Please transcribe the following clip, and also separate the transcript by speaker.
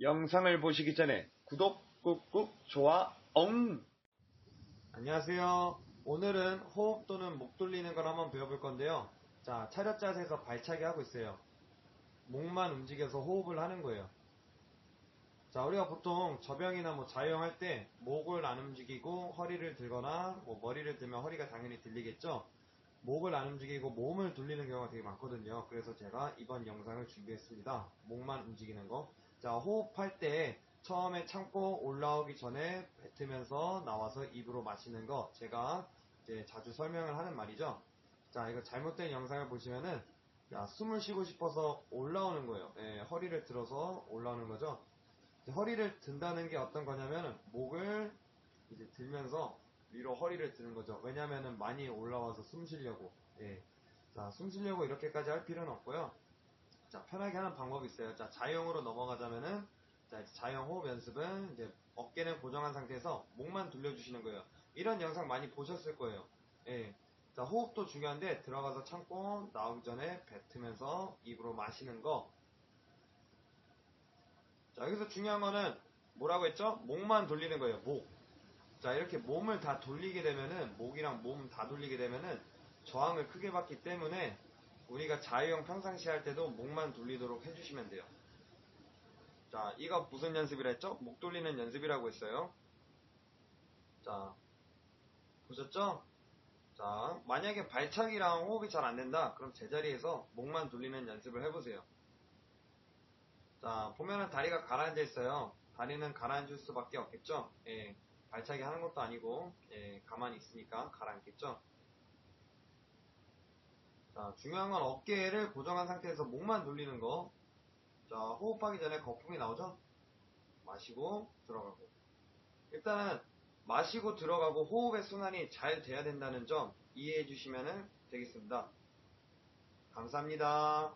Speaker 1: 영상을 보시기 전에 구독 꾹꾹 좋아 엉
Speaker 2: 안녕하세요. 오늘은 호흡 또는 목 돌리는 걸 한번 배워볼 건데요. 자, 차렷 자세에서 발차기 하고 있어요. 목만 움직여서 호흡을 하는 거예요. 자, 우리가 보통 저병이나 뭐 자유형 할 때 목을 안 움직이고 허리를 들거나 뭐 머리를 들면 허리가 당연히 들리겠죠? 목을 안 움직이고 몸을 돌리는 경우가 되게 많거든요. 그래서 제가 이번 영상을 준비했습니다. 목만 움직이는 거. 자, 호흡할 때 처음에 참고 올라오기 전에 뱉으면서 나와서 입으로 마시는 거 제가 이제 자주 설명을 하는 말이죠. 자, 이거 잘못된 영상을 보시면은 야, 숨을 쉬고 싶어서 올라오는 거예요. 예, 허리를 들어서 올라오는 거죠. 허리를 든다는 게 어떤 거냐면 목을 이제 들면서 위로 허리를 드는 거죠. 왜냐면은 많이 올라와서 숨 쉬려고. 예. 자, 숨 쉬려고 이렇게까지 할 필요는 없고요. 자, 편하게 하는 방법이 있어요. 자, 자형으로 넘어가자면은 자, 자형 호흡 연습은 이제 어깨는 고정한 상태에서 목만 돌려주시는 거예요. 이런 영상 많이 보셨을 거예요. 예. 자, 호흡도 중요한데 들어가서 참고 나오기 전에 뱉으면서 입으로 마시는 거. 자, 여기서 중요한 거는 뭐라고 했죠? 목만 돌리는 거예요. 목. 자, 이렇게 몸을 다 돌리게 되면은 목이랑 몸 다 돌리게 되면은 저항을 크게 받기 때문에 우리가 자유형 평상시 할 때도 목만 돌리도록 해주시면 돼요. 자, 이거 무슨 연습이라 했죠? 목 돌리는 연습이라고 했어요. 자, 보셨죠? 자, 만약에 발차기랑 호흡이 잘 안 된다? 그럼 제자리에서 목만 돌리는 연습을 해보세요. 자, 보면은 다리가 가라앉아 있어요. 다리는 가라앉을 수밖에 없겠죠? 예, 발차기 하는 것도 아니고, 예, 가만히 있으니까 가라앉겠죠? 자, 중요한 건 어깨를 고정한 상태에서 목만 돌리는 거. 자, 호흡하기 전에 거품이 나오죠? 마시고, 들어가고. 일단은, 마시고 들어가고 호흡의 순환이 잘 돼야 된다는 점 이해해 주시면 되겠습니다. 감사합니다.